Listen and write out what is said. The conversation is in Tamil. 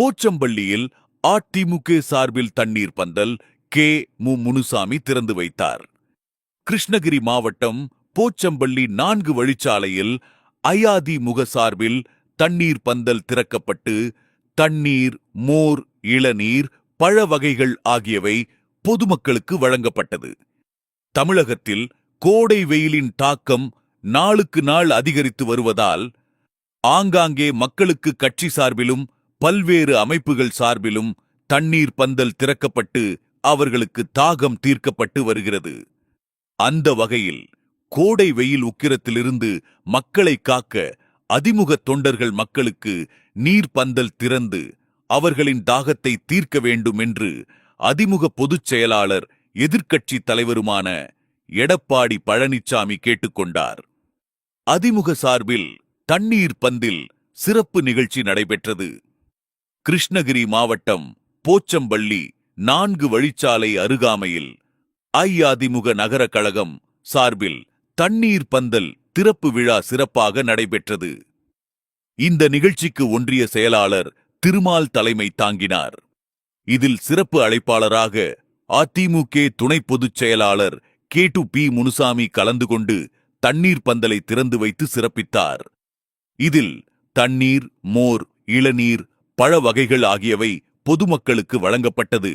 போச்சம்பள்ளியில் அதிமுக சார்பில் தண்ணீர் பந்தல் கே. மு. முனுசாமி திறந்து வைத்தார். கிருஷ்ணகிரி மாவட்டம் போச்சம்பள்ளி நான்கு வழிச்சாலையில் அயாதிமுக சார்பில் தண்ணீர் பந்தல் திறக்கப்பட்டு தண்ணீர் மோர் இளநீர் பழ வகைகள் ஆகியவை பொதுமக்களுக்கு வழங்கப்பட்டது. தமிழகத்தில் கோடை வெயிலின் தாக்கம் நாளுக்கு நாள் அதிகரித்து வருவதால் ஆங்காங்கே மக்களுக்கு கட்சி சார்பிலும் பல்வேறு அமைப்புகள் சார்பிலும் தண்ணீர் பந்தல் திறக்கப்பட்டு அவர்களுக்கு தாகம் தீர்க்கப்பட்டு வருகிறது. அந்த வகையில் கோடை வெயில் உக்கிரத்திலிருந்து மக்களை காக்க அதிமுக தொண்டர்கள் மக்களுக்கு நீர் பந்தல் திறந்து அவர்களின் தாகத்தை தீர்க்க வேண்டும் என்று அதிமுக பொதுச் செயலாளர் எதிர்க்கட்சி தலைவருமான எடப்பாடி பழனிசாமி கேட்டுக்கொண்டார். அதிமுக சார்பில் தண்ணீர் பந்தில் சிறப்பு நிகழ்ச்சி நடைபெற்றது. கிருஷ்ணகிரி மாவட்டம் போச்சம்பள்ளி நான்கு வழிச்சாலை அருகாமையில் அஇஅதிமுக நகர கழகம் சார்பில் தண்ணீர் பந்தல் திறப்பு விழா சிறப்பாக நடைபெற்றது. இந்த நிகழ்ச்சிக்கு ஒன்றிய செயலாளர் திருமால் தலைமை தாங்கினார். இதில் சிறப்பு அழைப்பாளராக அதிமுக துணை பொதுச் செயலாளர் கே டு பி முனுசாமி கலந்து கொண்டு தண்ணீர் பந்தலை திறந்து வைத்து சிறப்பித்தார். இதில் தண்ணீர் மோர் இளநீர் பழ வகைகள் ஆகியவை பொதுமக்களுக்கு வழங்கப்பட்டது.